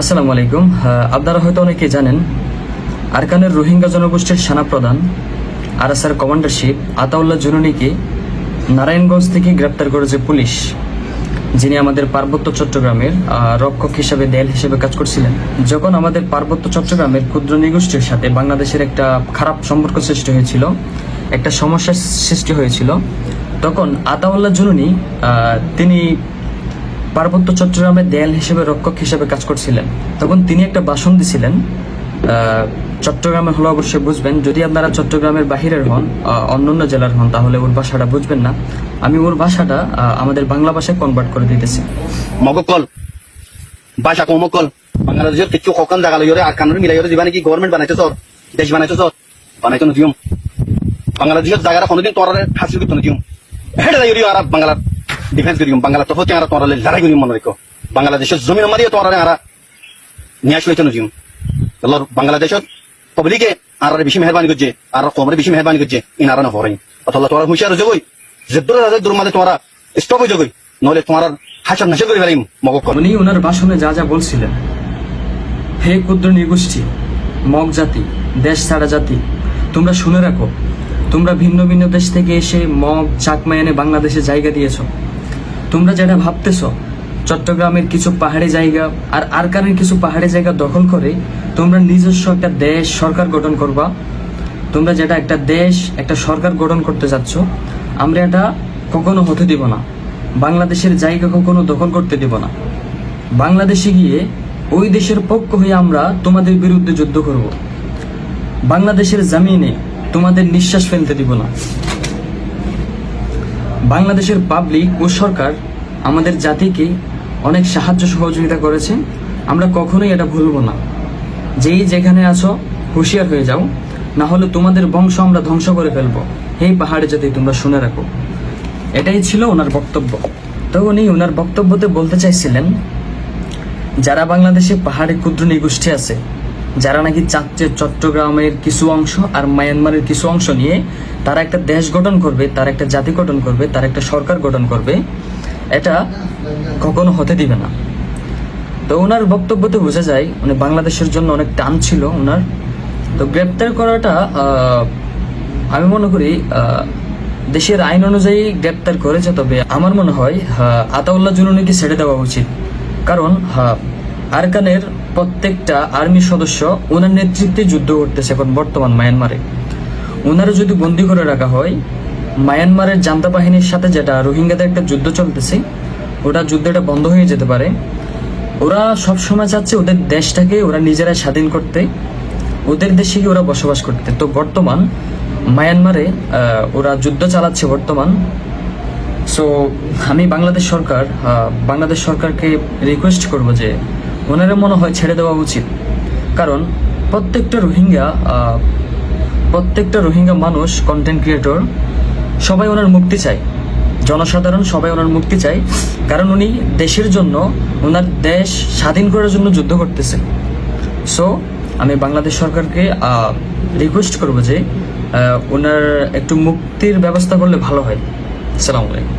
আসসালামু আলাইকুম। আপনারা হয়তো অনেকে জানেন, আরকানের রোহিঙ্গা জনগোষ্ঠীর সেনাপ্রধান আরএসআর কমান্ডারশিপ আতাউল্লাহ জুনুনিকে নারায়ণগঞ্জ থেকে গ্রেপ্তার করেছে পুলিশ, যিনি আমাদের পার্বত্য চট্টগ্রামের রক্ষক হিসেবে, দেয়াল হিসেবে কাজ করছিলেন। যখন আমাদের পার্বত্য চট্টগ্রামের ক্ষুদ্র নিগোষ্ঠীর সাথে বাংলাদেশের একটা খারাপ সম্পর্ক সৃষ্টি হয়েছিল, একটা সমস্যার সৃষ্টি হয়েছিল, তখন আতাউল্লাহ জুনুনি তিনি পার্বত্য চট্টগ্রামের দেয়াল হিসেবে রক্ষক হিসেবে কাজ করছিলেন। তখন তিনি একটা ভাষণ দিছিলেন। চট্টগ্রামে হলে অবশ্যই বুঝবেন যদি আপনারা চট্টগ্রামের বাহিরের হন আহ, অন্যান্য জেলার হন তাহলে ওর ভাষাটা বুঝবেন না। আমি ওর ভাষাটা আমাদের বাংলা ভাষায় কনভার্ট করে দিতেছি। মগকল। বাসা কমকল বাংলাদেশের কিছু কখন জায়গা লইরে আর কানুন মিলাই দিবা নাকি? গভর্নমেন্ট বানাইছে চর। দেশ বানাইতে চর। বানাইতে নদিম। বাংলাদেশের জায়গাটা কোনোদিন তোরা হাসিল করতে নদিম। হেডে যাই আর বাংলার। ডিফেন্স করিম বাংলা তো হতে আর তোরা লড়াই করিম মনে রেখো। বাংলাদেশের জমিন মারিয়ে তোরা আর নিয়াস লইতে নদিম লর বাংলাদেশত পাবলিকে আর বেশি মেহরবানি করছে, আর কমরে বেশি মেহরবানি করছে ইনারা না হরাই অথবা তোরা হুঁশিয়ার যাবই যে দূরে দূর মাঝে তোরা স্টপ হয়ে যাবই নহলে তোমার হাসার নাশে করে ফেলাইম মগকল উনি ওনার ভাষণে যা যা বলছিলেন। হে ক্ষুদ্র নিগোষ্ঠী, মগ জাতি, দেশ ছাড়া জাতি, তোমরা শুনে রাখো, তোমরা ভিন্ন ভিন্ন দেশ থেকে এসে মগ, চাকমা এনে বাংলাদেশে জায়গা দিয়েছ। তোমরা যেটা ভাবতেছ, চট্টগ্রামের কিছু পাহাড়ি জায়গা আর আরকানের কিছু পাহাড়ি জায়গা দখল করে তোমরা নিজস্ব একটা দেশ, সরকার গঠন করবা। তোমরা যেটা একটা দেশ, একটা সরকার গঠন করতে যাচ্ছ, আমরা এটা কখনো হতে দিব না। বাংলাদেশের জায়গা কখনো দখল করতে দিব না। বাংলাদেশে গিয়ে ওই দেশের পক্ষ হয়ে আমরা তোমাদের বিরুদ্ধে যুদ্ধ করব। বাংলাদেশের জামিনে তোমাদের নিঃশ্বাস ফেলতে দিব না। বাংলাদেশের পাবলিক ও সরকার আমাদের জাতিকে অনেক সাহায্য সহযোগিতা করেছে। আমরা কখনোই এটা ভুলব না। যেই যেখানে আছো, হুঁশিয়ার হয়ে যাও। না হলে তোমাদের বংশ আমরা ধ্বংস করে ফেলব। এই পাহাড়ে যাতে তোমরা শুনে রাখো। এটাই ছিল ওনার বক্তব্য। তো উনি ওনার বক্তব্যতে বলতে চাইছিলেন, যারা বাংলাদেশে পাহাড়ে ক্ষুদ্র নিগোষ্ঠী আছে যারা নাকি চাচ্ছে চট্টগ্রামের কিছু অংশ আর মায়ানমারের কিছু অংশ নিয়ে তারা একটা দেশ গঠন করবে, তার একটা জাতি গঠন করবে, তার একটা সরকার গঠন করবে, এটা কখনো হতে দিবে না। তো ওনার বক্তব্যতে বোঝা যায়, উনি বাংলাদেশের জন্য অনেক টান ছিল ওনার। তো গ্রেপ্তার করাটা আমি মনে করি দেশের আইন অনুযায়ী গ্রেপ্তার করেছে, তবে আমার মনে হয় আতাউল্লাহ জুনুনিকে ছেড়ে দেওয়া উচিত। কারণ আরকানের প্রত্যেকটা আর্মি সদস্য ওনার নেতৃত্বে যুদ্ধ করতেছে এখন বর্তমান মায়ানমারে। ওনারা যদি বন্দি করে রাখা হয়, মায়ানমারের জান্তা বাহিনীর সাথে যেটা রোহিঙ্গাদের একটা যুদ্ধ চলতেছে, ওটা যুদ্ধটা বন্ধ হয়ে যেতে পারে। ওরা সব সময় চাচ্ছে ওদের দেশটাকে ওরা নিজেরা স্বাধীন করতে, ওদের দেশে ওরা বসবাস করতে। তো বর্তমান মায়ানমারে ওরা যুদ্ধ চালাচ্ছে বর্তমান। সো আমি বাংলাদেশ সরকার বাংলাদেশ সরকারকে রিকোয়েস্ট করব যে ওনারা মনে হয় ছেড়ে দেওয়া উচিত। কারণ প্রত্যেকটা রোহিঙ্গা প্রত্যেকটা রোহিঙ্গা মানুষ কন্টেন্ট ক্রিয়েটর সবাই ওনার মুক্তি চায়। জনসাধারণ সবাই ওনার মুক্তি চায়। কারণ উনি দেশের জন্য, ওনার দেশ স্বাধীন করার জন্য যুদ্ধ করতেছে সো আমি বাংলাদেশ সরকারকে রিকোয়েস্ট করব যে ওনার একটু মুক্তির ব্যবস্থা করলে ভালো হয়। সালাম আলাইকুম।